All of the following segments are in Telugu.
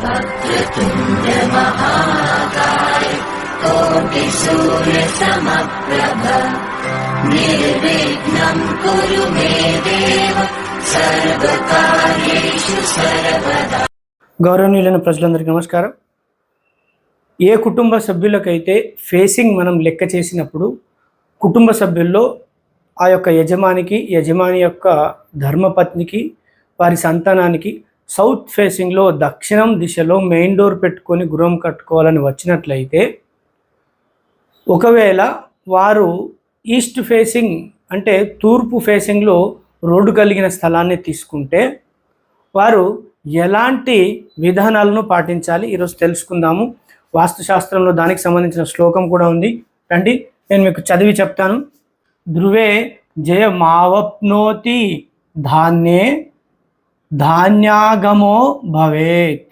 वक्रतुण्ड महाकाय कोटिसूर्यसमप्रभ निर्विघ्नम् कुरु मे देव सर्वकार्येषु सर्वदा గౌరవనీయులైన ప్రజలందరికీ నమస్కారం ఏ కుటుంబ సభ్యులకైతే ఫేసింగ్ మనం లెక్క చేసినప్పుడు కుటుంబ సభ్యుల్లో ఆ యొక్క యజమానికి యజమాని యొక్క ధర్మపత్నికి వారి సంతానానికి సౌత్ ఫేసింగ్లో దక్షిణం దిశలో మెయిన్ డోర్ పెట్టుకొని గృహం కట్టుకోవాలని వచ్చినట్లయితే ఒకవేళ వారు ఈస్ట్ ఫేసింగ్ అంటే తూర్పు ఫేసింగ్లో రోడ్డు కలిగిన స్థలాన్ని తీసుకుంటే వారు ఎలాంటి విధానాలను పాటించాలి? ఈరోజు తెలుసుకుందాము. వాస్తుశాస్త్రంలో దానికి సంబంధించిన శ్లోకం కూడా ఉంది. రండి నేను మీకు చదివి చెప్తాను. ధ్రువే జయ మావప్నోతి ధాన్యే ధాన్యాగమో భవేత్.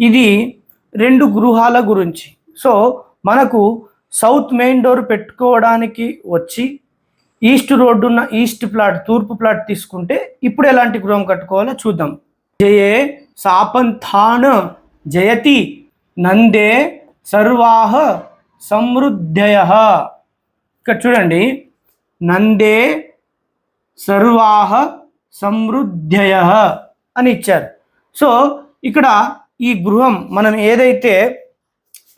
ఇది రెండు గృహాల గురించి. సో మనకు సౌత్ మెయిన్ డోర్ పెట్టుకోవడానికి వచ్చి ఈస్ట్ రోడ్డు ఉన్న ఈస్ట్ ప్లాట్ తూర్పు ప్లాట్ తీసుకుంటే ఇప్పుడు ఎలాంటి గృహం కట్టుకోవాలో చూద్దాం. జయే సాపంథాన్ జయతి నందే సర్వాహ సమృద్ధయ. ఇక్కడ చూడండి. నందే సర్వాహ సమృద్ధయ. అని ఇచ్చారు. సో ఇక్కడ ఈ గృహం మనం ఏదైతే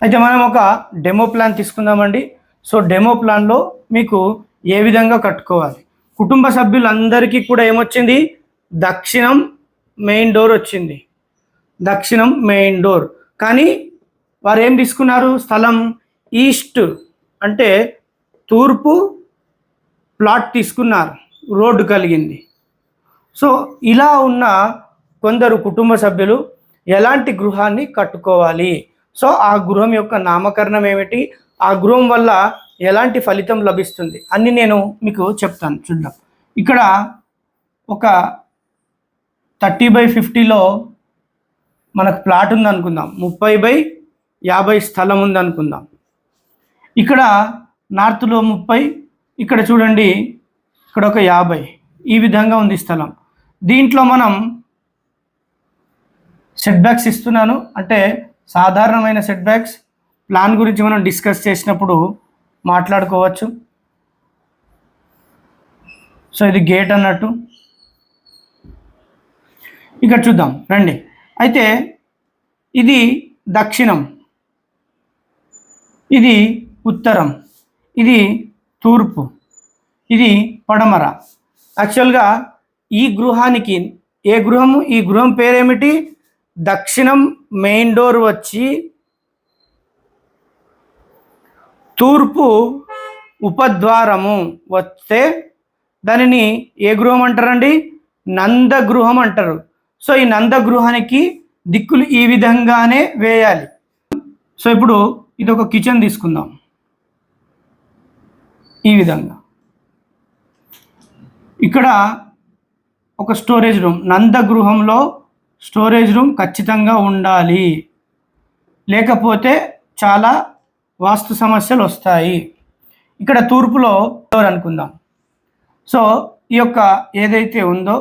అయితే మనం ఒక డెమో ప్లాన్ తీసుకుందామండి. సో డెమో ప్లాన్లో మీకు ఏ విధంగా కట్టుకోవాలి? కుటుంబ సభ్యులందరికీ కూడా ఏమొచ్చింది? దక్షిణం మెయిన్ డోర్ వచ్చింది. దక్షిణం మెయిన్ డోర్. కానీ వారు ఏం తీసుకున్నారు? స్థలం ఈస్ట్ అంటే తూర్పు ప్లాట్ తీసుకున్నారు. రోడ్డు కలిగింది. సో ఇలా ఉన్న కొందరు కుటుంబ సభ్యులు ఎలాంటి గృహాన్ని కట్టుకోవాలి? సో ఆ గృహం యొక్క నామకరణం ఏమిటి? ఆ గృహం వల్ల ఎలాంటి ఫలితం లభిస్తుంది? అన్ని నేను మీకు చెప్తాను. చూద్దాం. ఇక్కడ ఒక థర్టీ బై ఫిఫ్టీలో మనకు ప్లాట్ ఉంది అనుకుందాం ముప్పై బై యాభై స్థలం ఉంది అనుకుందాం ఇక్కడ నార్త్లో ముప్పై ఇక్కడ చూడండి ఇక్కడ ఒక యాభై. ఈ విధంగా ఉంది స్థలం. దీంట్లో మనం సెట్ బ్యాక్స్ ఇస్తున్నాను. అంటే సాధారణమైన సెట్ బ్యాక్స్ ప్లాన్ గురించి మనం డిస్కస్ చేసినప్పుడు మాట్లాడుకోవచ్చు. సో ఇది గేట్ అన్నట్టు. ఇక్కడ చూద్దాం. రండి. అయితే ఇది దక్షిణం. ఇది ఉత్తరం. ఇది తూర్పు. ఇది పడమర. యాక్చువల్గా ఈ గృహానికి ఏ గృహము ఈ గృహం పేరేమిటి? దక్షిణం మెయిన్ డోర్ వచ్చి తూర్పు ఉపద్వారము వస్తే దానిని ఏ గృహం అంటారండి? నందగృహం అంటారు. సో ఈ నందగృహానికి దిక్కులు ఈ విధంగానే వేయాలి. సో ఇప్పుడు ఇది ఒక కిచెన్ తీసుకుందాం. ఈ విధంగా. ఇక్కడ ఒక స్టోరేజ్ రూమ్ నందగృహంలో స్టోరేజ్ రూమ్ ఖచ్చితంగా ఉండాలి. లేకపోతే చాలా వాస్తు సమస్యలు వస్తాయి. ఇక్కడ తూర్పులో డోర్ అనుకుందాం. సో ఈ యొక్క ఏదైతే ఉందో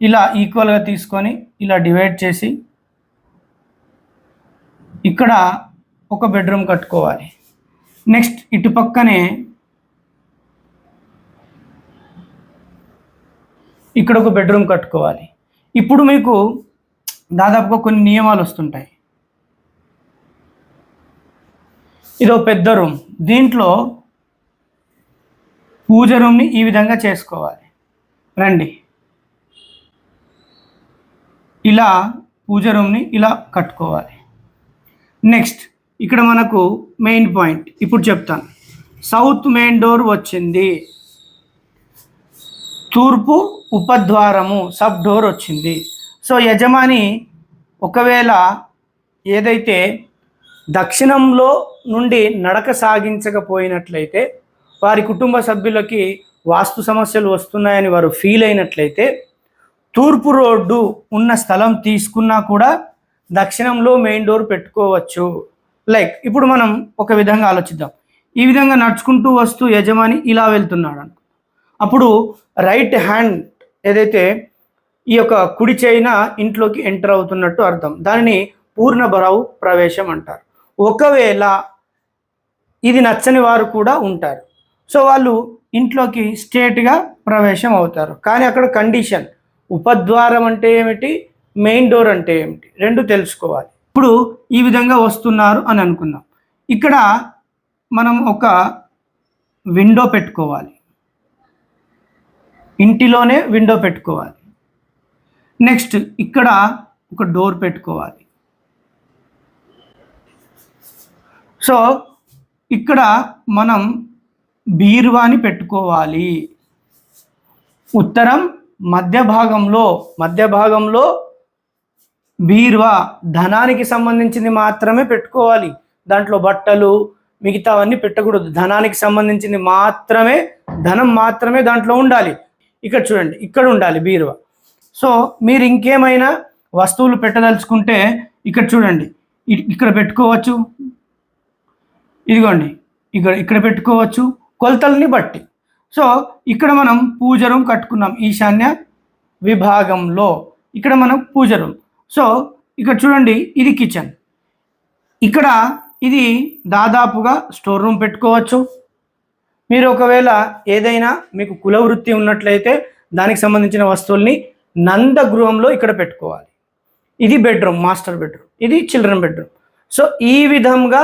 ఇలా ఈక్వల్గా తీసుకొని ఇలా డివైడ్ చేసి ఇక్కడ ఒక బెడ్రూమ్ కట్టుకోవాలి. నెక్స్ట్ ఇటు పక్కనే ఇక్కడ ఒక బెడ్రూమ్ కట్టుకోవాలి. ఇప్పుడు మీకు దాదాపుగా కొన్ని నియమాలు వస్తుంటాయి. ఇదో పెద్ద రూమ్. దీంట్లో పూజ రూమ్ని ఈ విధంగా చేసుకోవాలి. రండి. ఇలా పూజ రూమ్ని ఇలా కట్టుకోవాలి. నెక్స్ట్ ఇక్కడ మనకు మెయిన్ పాయింట్. ఇప్పుడు చెప్తాను. సౌత్ మెయిన్ డోర్ వచ్చింది. తూర్పు ఉపద్వారము సబ్ డోర్ వచ్చింది. సో యజమాని ఒకవేళ ఏదైతే దక్షిణంలో నుండి నడక సాగించకపోయినట్లయితే వారి కుటుంబ సభ్యులకి వాస్తు సమస్యలు వస్తున్నాయని వారు ఫీల్ అయినట్లయితే తూర్పు రోడ్డు ఉన్న స్థలం తీసుకున్నా కూడా దక్షిణంలో మెయిన్ డోర్ పెట్టుకోవచ్చు. లైక్ ఇప్పుడు మనం ఒక విధంగా ఆలోచిద్దాం. ఈ విధంగా నడుచుకుంటూ వస్తూ యజమాని ఇలా వెళ్తున్నాడు అనుకో. అప్పుడు రైట్ హ్యాండ్ ఏదైతే ఈ యొక్క కుడి చేయిన ఇంట్లోకి ఎంటర్ అవుతున్నట్టు అర్థం. దానిని పూర్ణ బరావు ప్రవేశం అంటారు. ఒకవేళ ఇది నచ్చని వారు కూడా ఉంటారు. సో వాళ్ళు ఇంట్లోకి స్ట్రేట్గా ప్రవేశం అవుతారు. కానీ అక్కడ కండిషన్ ఉపద్వారం అంటే ఏమిటి? మెయిన్ డోర్ అంటే ఏమిటి? రెండు తెలుసుకోవాలి. ఇప్పుడు ఈ విధంగా వస్తున్నారు అని అనుకుందాం. ఇక్కడ మనం ఒక విండో పెట్టుకోవాలి. ఇంటిలోనే విండో పెట్టుకోవాలి. నెక్స్ట్ ఇక్కడ ఒక డోర్ పెట్టుకోవాలి. సో ఇక్కడ మనం బీరువాని పెట్టుకోవాలి. ఉత్తరం మధ్య భాగంలో మధ్య భాగంలో బీరువా ధనానికి సంబంధించింది మాత్రమే పెట్టుకోవాలి. దాంట్లో బట్టలు మిగతావన్నీ పెట్టకూడదు. ధనానికి సంబంధించింది మాత్రమే ధనం మాత్రమే దాంట్లో ఉండాలి. ఇక్కడ చూడండి ఇక్కడ ఉండాలి బీరువా. సో మీరు ఇంకేమైనా వస్తువులు పెట్టదలుచుకుంటే ఇక్కడ చూడండి ఇక్కడ పెట్టుకోవచ్చు. ఇదిగోండి ఇక్కడ ఇక్కడ పెట్టుకోవచ్చు. కొలతల్ని బట్టి. సో ఇక్కడ మనం పూజ రూమ్ కట్టుకున్నాం ఈశాన్య విభాగంలో. ఇక్కడ మనం పూజ రూమ్. సో ఇక్కడ చూడండి ఇది కిచెన్. ఇక్కడ ఇది దాదాపుగా స్టోర్ రూమ్ పెట్టుకోవచ్చు. మీరు ఒకవేళ ఏదైనా మీకు కుల వృత్తి ఉన్నట్లయితే దానికి సంబంధించిన వస్తువుల్ని నంద గృహంలో ఇక్కడ పెట్టుకోవాలి. ఇది బెడ్రూమ్ మాస్టర్ బెడ్రూమ్. ఇది చిల్డ్రన్ బెడ్రూమ్. సో ఈ విధంగా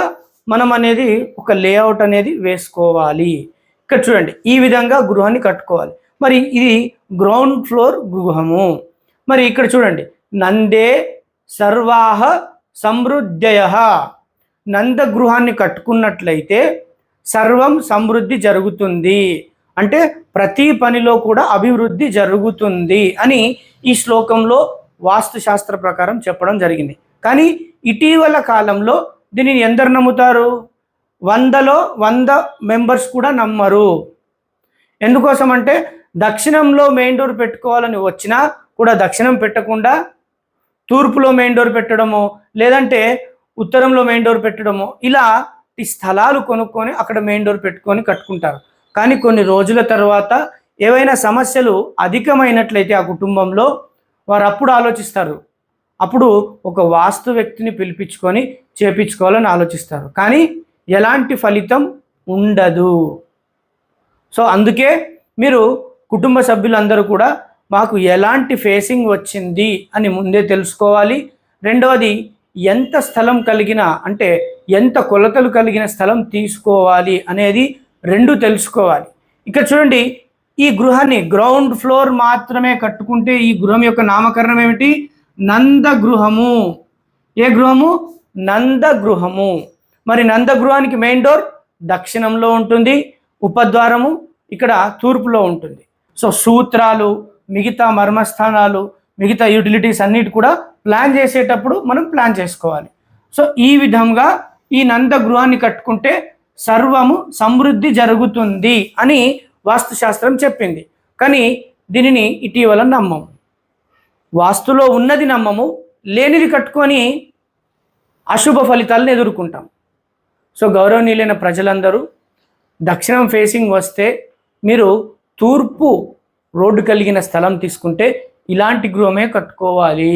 మనం అనేది ఒక లేఅవుట్ అనేది వేసుకోవాలి. ఇక్కడ చూడండి ఈ విధంగా గృహాన్ని కట్టుకోవాలి. మరి ఇది గ్రౌండ్ ఫ్లోర్ గృహము. మరి ఇక్కడ చూడండి నందే సర్వాహ సమృద్ధయ. నంద గృహాన్ని కట్టుకున్నట్లయితే సర్వం సమృద్ధి జరుగుతుంది. అంటే ప్రతి పనిలో కూడా అభివృద్ధి జరుగుతుంది అని ఈ శ్లోకంలో వాస్తుశాస్త్ర ప్రకారం చెప్పడం జరిగింది. కానీ ఇటీవల కాలంలో దీనిని ఎందరు నమ్ముతారు? వందలో వంద మెంబర్స్ కూడా నమ్మరు. ఎందుకోసం అంటే దక్షిణంలో మెయిన్ డోర్ పెట్టుకోవాలని వచ్చినా కూడా దక్షిణం పెట్టకుండా తూర్పులో మెయిన్ డోర్ పెట్టడము లేదంటే ఉత్తరంలో మెయిన్ డోర్ పెట్టడము ఇలా ఈ స్థలాలు కొనుక్కొని అక్కడ మెయిన్ డోర్ పెట్టుకొని కట్టుకుంటారు. కానీ కొన్ని రోజుల తర్వాత ఏవైనా సమస్యలు అధికమైనట్లయితే ఆ కుటుంబంలో వారు అప్పుడు ఆలోచిస్తారు. అప్పుడు ఒక వాస్తు వ్యక్తిని పిలిపించుకొని చేపించుకోవాలని ఆలోచిస్తారు. కానీ ఎలాంటి ఫలితం ఉండదు. సో అందుకే మీరు కుటుంబ సభ్యులందరూ కూడా మాకు ఎలాంటి ఫేసింగ్ వచ్చింది అని ముందే తెలుసుకోవాలి. రెండవది ఎంత స్థలం కలిగిన అంటే ఎంత కొలతలు కలిగిన స్థలం తీసుకోవాలి అనేది రెండు తెలుసుకోవాలి. ఇక్కడ చూడండి ఈ గృహాన్ని గ్రౌండ్ ఫ్లోర్ మాత్రమే కట్టుకుంటే ఈ గృహం యొక్క నామకరణం ఏమిటి? నంద గృహము ఏ గృహము? నంద గృహము మరి నంద గృహానికి మెయిన్ డోర్ దక్షిణంలో ఉంటుంది ఉపద్వారము ఇక్కడ తూర్పులో ఉంటుంది. సో సూత్రాలు మిగతా మర్మస్థానాలు మిగతా యూటిలిటీస్ అన్నిటి కూడా ప్లాన్ చేసేటప్పుడు మనం ప్లాన్ చేసుకోవాలి. సో ఈ విధంగా ఈ నంద గృహాన్ని కట్టుకుంటే సర్వము సమృద్ధి జరుగుతుంది అని వాస్తుశాస్త్రం చెప్పింది. కానీ దీనిని ఇటీవల నమ్మము. వాస్తులో ఉన్నది నమ్మము లేనిది కట్టుకొని అశుభ ఫలితాలను ఎదుర్కొంటాం. సో గౌరవనీయులైన ప్రజలందరూ దక్షిణం ఫేసింగ్ వస్తే మీరు తూర్పు రోడ్డు కలిగిన స్థలం తీసుకుంటే ఇలాంటి గృహమే కట్టుకోవాలి.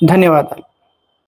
ధన్యవాదాలు